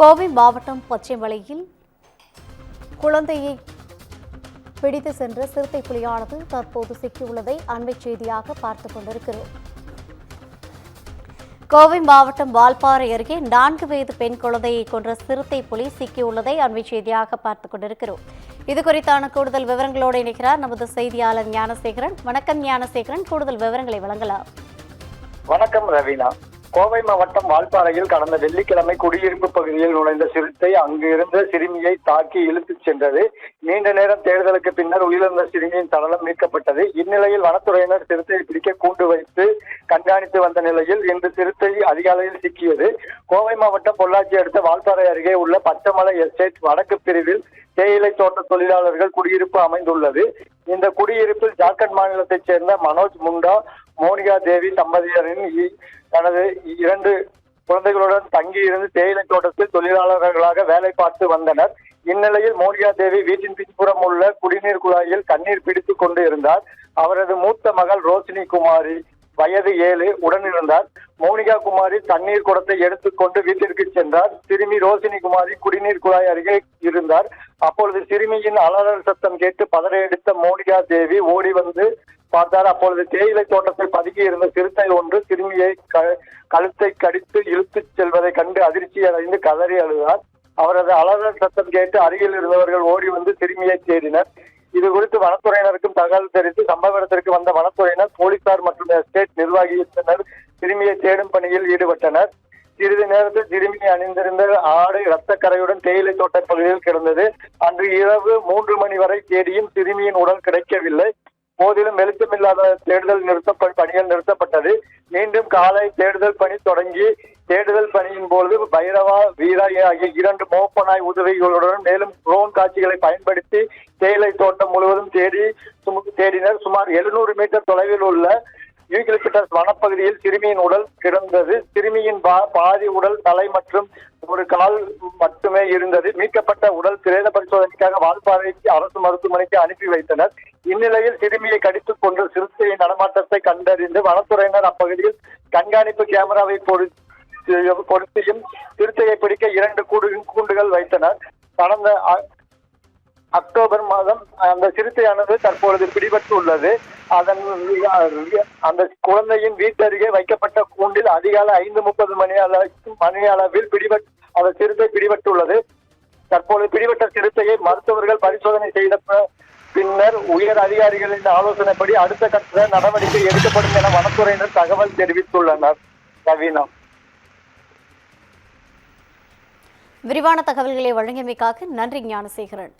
கோவை மாவட்டம் பச்சைமலையில் குழந்தையை பிடித்து சென்ற சிறுத்தை புலியானது தற்போது சிக்கியுள்ளதை அண்மை செய்தியாக பார்த்துக் கொண்டிருக்கிறோம். கோவை மாவட்டம் வால்பாறை அருகே நான்கு வயது பெண் குழந்தையை கொன்ற சிறுத்தை புலி சிக்கியுள்ளதை அண்மை செய்தியாக பார்த்துக் கொண்டிருக்கிறோம். இது குறித்தான கூடுதல் விவரங்களோடு இணைக்கிறார் நமது செய்தியாளர் ஞானசேகரன். வணக்கம் ஞானசேகரன். கூடுதல் விவரங்களை வழங்கலாம். வணக்கம் ரவீனா. கோவை மாவட்டம் வால்பாறையில் கடந்த வெள்ளிக்கிழமை குடியிருப்பு பகுதியில் நுழைந்த சிறுத்தை அங்கு இருந்த சிறுமியை தாக்கி இழுத்துச் சென்றது. நீண்ட நேரம் தேடுதலுக்கு பின்னர் உயிரிழந்த சிறுமியின் சடலம் மீட்கப்பட்டது. இந்நிலையில் வனத்துறையினர் சிறுத்தையை பிடிக்க கூண்டு வைத்து கண்காணித்து வந்த நிலையில் இன்று சிறுத்தை அதிகாலையில் சிக்கியது. கோவை மாவட்டம் பொள்ளாச்சி அடுத்த வால்பாறை அருகே உள்ள பச்சைமலை எஸ்டேட் வடக்கு பிரிவில் தேயிலை தோட்ட தொழிலாளர்கள் குடியிருப்பு அமைந்துள்ளது. இந்த குடியிருப்பில் ஜார்க்கண்ட் மாநிலத்தைச் சேர்ந்த மனோஜ் முண்டா மோனிகா தேவி தம்பதியரின் இ- தனது இரண்டு குழந்தைகளுடன் தங்கி இருந்து தேயிலை தோட்டத்தில் தொழிலாளர்களாக வேலை பார்த்து வந்தனர். இந்நிலையில் மோனிகா தேவி வீட்டின் பின்புறம் உள்ள குடிநீர் குழாயில் தண்ணீர் பிடித்துக் கொண்டு இருந்தார். அவரது மூத்த மகள் ரோஷினி குமாரி வயது ஏழு உடன் இருந்தார். மோனிகா குமாரி தண்ணீர் குடத்தை எடுத்துக்கொண்டு வீட்டிற்கு சென்றார். சிறுமி ரோஷினி குமாரி குடிநீர் குழாய் அருகே இருந்தார். அப்பொழுது சிறுமியின் அலறல் சத்தம் கேட்டு பதறையடித்த மோனிகா தேவி ஓடி வந்து பார்த்தார். அப்பொழுது தேயிலை தோட்டத்தில் பதுங்கி இருந்த சிறுத்தை ஒன்று சிறுமியை க- கழுத்தை கடித்து இழுத்துச் செல்வதை கண்டு அதிர்ச்சி அடைந்து கதறி அழுதார். அவரது அலறல் சத்தம் கேட்டு அருகில் இருந்தவர்கள் ஓடி வந்து சிறுமியை தேடினர். இது குறித்து வனத்துறையினருக்கும் தகவல் தெரிவித்து சம்பவ இடத்திற்கு வந்த வனத்துறையினர் போலீசார் மற்றும் எஸ்டேட் நிர்வாகியினர் சிறுமியை தேடும் பணியில் ஈடுபட்டனர். சிறிது நேரத்தில் சிறுமி அணிந்திருந்த ஆடு இரத்தக்கரையுடன் தேயிலை தோட்ட பகுதியில் கிடந்தது. அன்று இரவு மூன்று மணி வரை தேடியும் சிறுமியின் உடல் கிடைக்கவில்லை. போதிலும் வெளிச்சமில்லாத தேடுதல் நிறுத்த பணிகள் நிறுத்தப்பட்டது. மீண்டும் காலை தேடுதல் பணி தொடங்கி தேடுதல் பணியின் பொழுது பைரவா வீரா ஆகிய இரண்டு மோப்பனாய் உதவிகளுடன் மேலும் ட்ரோன் காட்சிகளை பயன்படுத்தி தேயிலை தோட்டம் முழுவதும் தேடி தேடினர். சுமார் எழுநூறு மீட்டர் தொலைவில் உள்ள யூகிலிபிட்டஸ் வனப்பகுதியில் சிறுமியின் உடல் கிடந்தது. சிறுமியின் பா- பாதி உடல் தலை மற்றும் ஒரு கால் மட்டுமே இருந்தது. மீட்கப்பட்ட உடல் பிரேத பரிசோதனைக்காக வால்பாறைக்கு அரசு மருத்துவமனைக்கு அனுப்பி வைத்தனர். இந்நிலையில் சிறுமியை கடித்துக் கொண்டு சிறுத்தையின் நடமாட்டத்தை கண்டறிந்து வனத்துறையினர் அப்பகுதியில் கண்காணிப்பு கேமராவை பொருத்தி- பொருத்தியும் சிறுத்தையை பிடிக்க இரண்டு கூடு கூண்டுகள் வைத்தனர். கடந்த அக்டோபர் மாதம் அந்த சிறுத்தையானது தற்பொழுது பிடிபட்டு உள்ளது அதன் அந்த குழந்தையின் வீட்டருகே வைக்கப்பட்ட கூண்டில் அதிகாலை ஐந்து முப்பது மணி அளவு மணி அளவில் பிடிபட் அந்த சிறுத்தை பிடிபட்டுள்ளது. தற்பொழுது பிடிபட்ட சிறுத்தையை மருத்துவர்கள் பரிசோதனை செய்த பின்னர் உயர் அதிகாரிகளின் ஆலோசனைப்படி அடுத்த கட்ட நடவடிக்கை எடுக்கப்படும் என வனத்துறையினர் தகவல் தெரிவித்துள்ளனர். கவினா விரிவான தகவல்களை வழங்கியமைக்காக நன்றி ஞானசேகரன்.